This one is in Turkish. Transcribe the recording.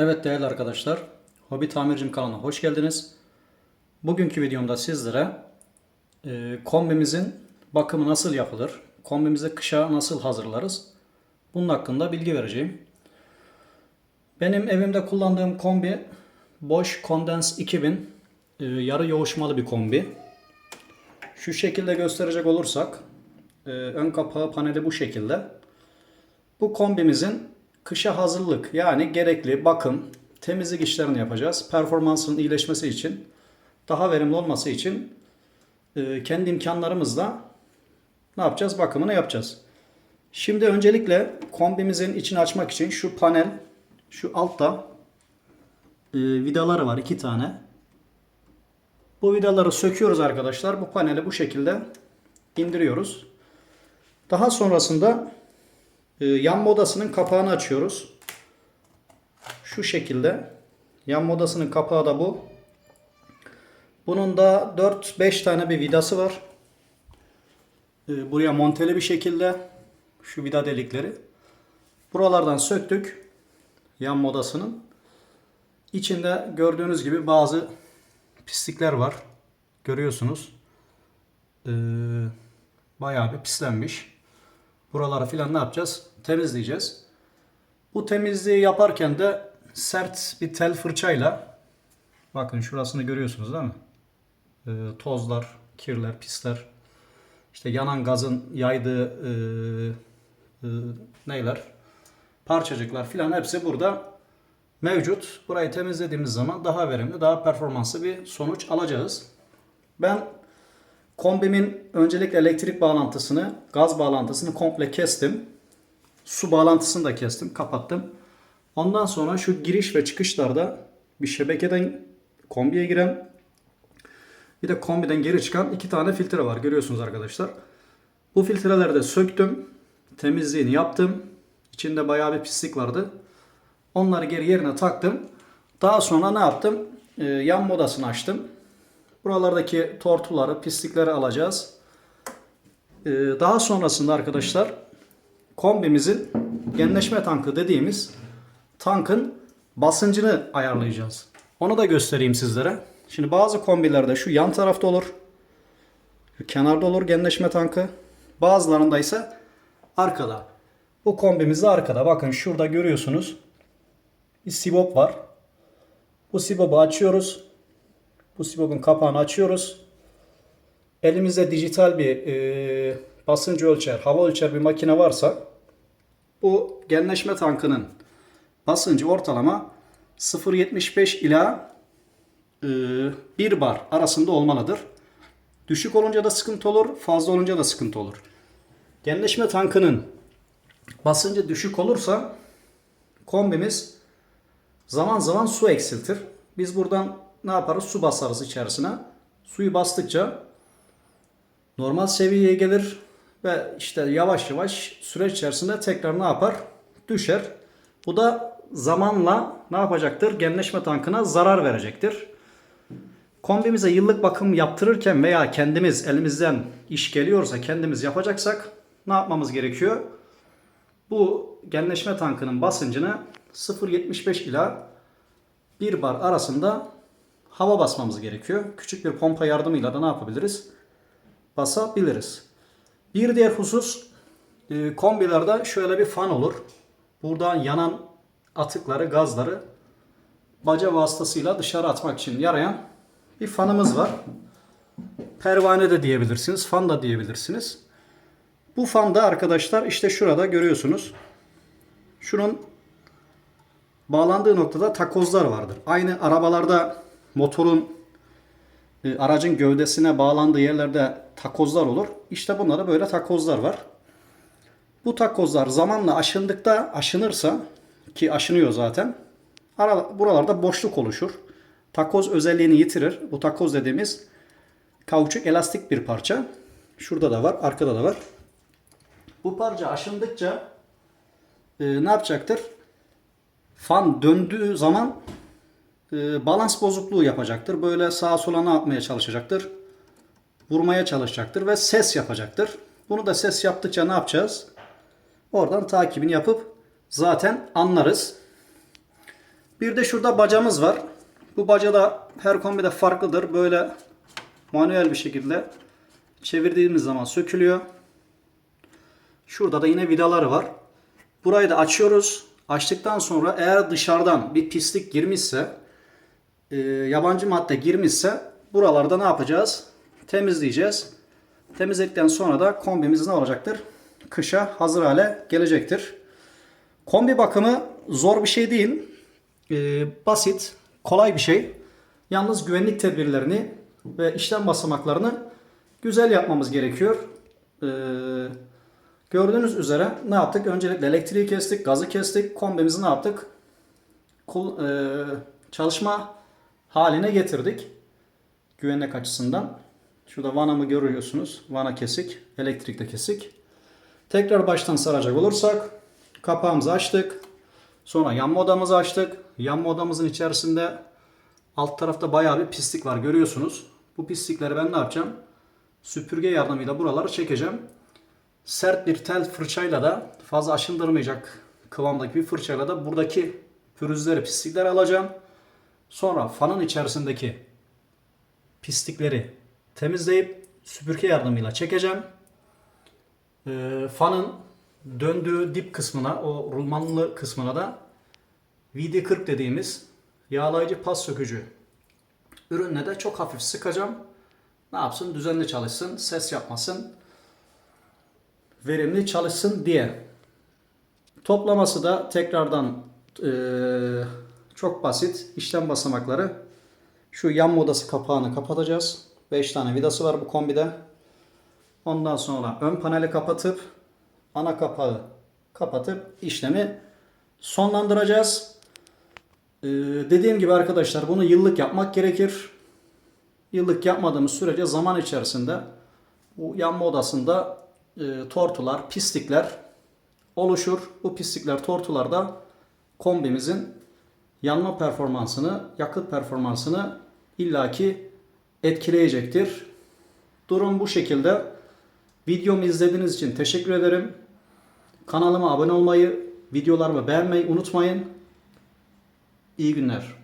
Evet değerli arkadaşlar, Hobi Tamircim kanalına hoş geldiniz. Bugünkü videomda sizlere e, kombimizin bakımı nasıl yapılır, kombimizi kışa nasıl hazırlarız, bunun hakkında bilgi vereceğim. Benim evimde kullandığım kombi Bosch Condense 2000 e, yarı yoğuşmalı bir kombi. Şu şekilde gösterecek olursak, e, ön kapağı paneli bu şekilde. Bu kombimizin kışa hazırlık yani gerekli bakım, temizlik işlerini yapacağız. Performansının iyileşmesi için, daha verimli olması için e, kendi imkanlarımızla ne yapacağız? Bakımını yapacağız. Şimdi öncelikle kombimizin içini açmak için şu panel, şu altta e, vidaları var iki tane. Bu vidaları söküyoruz arkadaşlar. Bu paneli bu şekilde indiriyoruz. Daha sonrasında ee, yan modasının kapağını açıyoruz. Şu şekilde. Yan modasının kapağı da bu. Bunun da 4-5 tane bir vidası var. Ee, Buraya monteli bir şekilde şu vida delikleri. Buralardan söktük. Yan modasının. İçinde gördüğünüz gibi bazı pislikler var. Görüyorsunuz. Ee, bayağı bir pislenmiş. Buraları filan ne yapacağız? Temizleyeceğiz. Bu temizliği yaparken de sert bir tel fırçayla bakın şurasını görüyorsunuz değil mi? Ee, tozlar, kirler, pisler. işte yanan gazın yaydığı e, e, neyler? Parçacıklar filan hepsi burada mevcut. Burayı temizlediğimiz zaman daha verimli, daha performanslı bir sonuç alacağız. Ben Kombimin öncelikle elektrik bağlantısını, gaz bağlantısını komple kestim. Su bağlantısını da kestim, kapattım. Ondan sonra şu giriş ve çıkışlarda bir şebekeden kombiye giren bir de kombiden geri çıkan iki tane filtre var. Görüyorsunuz arkadaşlar. Bu filtreleri de söktüm. Temizliğini yaptım. İçinde bayağı bir pislik vardı. Onları geri yerine taktım. Daha sonra ne yaptım? Ee, yan modasını açtım. Buralardaki tortuları, pislikleri alacağız. Ee, daha sonrasında arkadaşlar kombimizin genleşme tankı dediğimiz tankın basıncını ayarlayacağız. Onu da göstereyim sizlere. Şimdi bazı kombilerde şu yan tarafta olur. Kenarda olur genleşme tankı. Bazılarında ise arkada. Bu kombimizde arkada. Bakın şurada görüyorsunuz. Bir sibop var. Bu sibobu açıyoruz. Bu sibopun kapağını açıyoruz. Elimizde dijital bir e, basınç ölçer, hava ölçer bir makine varsa bu genleşme tankının basıncı ortalama 0.75 ila e, 1 bar arasında olmalıdır. Düşük olunca da sıkıntı olur, fazla olunca da sıkıntı olur. Genleşme tankının basıncı düşük olursa kombimiz zaman zaman su eksiltir. Biz buradan ne yaparız? Su basarız içerisine. Suyu bastıkça normal seviyeye gelir ve işte yavaş yavaş süreç içerisinde tekrar ne yapar? Düşer. Bu da zamanla ne yapacaktır? Genleşme tankına zarar verecektir. Kombimize yıllık bakım yaptırırken veya kendimiz elimizden iş geliyorsa kendimiz yapacaksak ne yapmamız gerekiyor? Bu genleşme tankının basıncını 0.75 ila 1 bar arasında hava basmamız gerekiyor. Küçük bir pompa yardımıyla da ne yapabiliriz? Basabiliriz. Bir diğer husus e, kombilerde şöyle bir fan olur. Buradan yanan atıkları, gazları baca vasıtasıyla dışarı atmak için yarayan bir fanımız var. Pervane de diyebilirsiniz, fan da diyebilirsiniz. Bu fanda arkadaşlar işte şurada görüyorsunuz. Şunun bağlandığı noktada takozlar vardır. Aynı arabalarda motorun e, aracın gövdesine bağlandığı yerlerde takozlar olur. İşte bunda da böyle takozlar var. Bu takozlar zamanla aşındıkta aşınırsa ki aşınıyor zaten. Ara, buralarda boşluk oluşur. Takoz özelliğini yitirir. Bu takoz dediğimiz kauçuk elastik bir parça. Şurada da var, arkada da var. Bu parça aşındıkça e, ne yapacaktır? Fan döndüğü zaman e, balans bozukluğu yapacaktır. Böyle sağa sola ne yapmaya çalışacaktır? Vurmaya çalışacaktır ve ses yapacaktır. Bunu da ses yaptıkça ne yapacağız? Oradan takibini yapıp zaten anlarız. Bir de şurada bacamız var. Bu baca da her kombide farklıdır. Böyle manuel bir şekilde çevirdiğimiz zaman sökülüyor. Şurada da yine vidaları var. Burayı da açıyoruz. Açtıktan sonra eğer dışarıdan bir pislik girmişse, e, yabancı madde girmişse buralarda ne yapacağız? Temizleyeceğiz. Temizledikten sonra da kombimiz ne olacaktır? Kışa hazır hale gelecektir. Kombi bakımı zor bir şey değil. Ee, basit, kolay bir şey. Yalnız güvenlik tedbirlerini ve işlem basamaklarını güzel yapmamız gerekiyor. Ee, gördüğünüz üzere ne yaptık? Öncelikle elektriği kestik, gazı kestik. Kombimizi ne yaptık? Kul, e, çalışma haline getirdik. Güvenlik açısından. Şurada vanamı görüyorsunuz. Vana kesik, elektrik de kesik. Tekrar baştan saracak olursak kapağımızı açtık. Sonra yanma odamızı açtık. Yanma odamızın içerisinde alt tarafta bayağı bir pislik var görüyorsunuz. Bu pislikleri ben ne yapacağım? Süpürge yardımıyla buraları çekeceğim. Sert bir tel fırçayla da fazla aşındırmayacak kıvamdaki bir fırçayla da buradaki pürüzleri, pislikleri alacağım. Sonra fanın içerisindeki pislikleri temizleyip süpürge yardımıyla çekeceğim. Ee, fanın döndüğü dip kısmına, o rulmanlı kısmına da VD40 dediğimiz yağlayıcı pas sökücü ürünle de çok hafif sıkacağım. Ne yapsın? Düzenli çalışsın, ses yapmasın, verimli çalışsın diye. Toplaması da tekrardan eee, çok basit. İşlem basamakları. Şu yanma odası kapağını kapatacağız. 5 tane vidası var bu kombide. Ondan sonra ön paneli kapatıp ana kapağı kapatıp işlemi sonlandıracağız. Ee, dediğim gibi arkadaşlar bunu yıllık yapmak gerekir. Yıllık yapmadığımız sürece zaman içerisinde bu yanma odasında e, tortular, pislikler oluşur. Bu pislikler, tortular da kombimizin yanma performansını, yakıt performansını illaki etkileyecektir. Durum bu şekilde. Videomu izlediğiniz için teşekkür ederim. Kanalıma abone olmayı, videolarımı beğenmeyi unutmayın. İyi günler.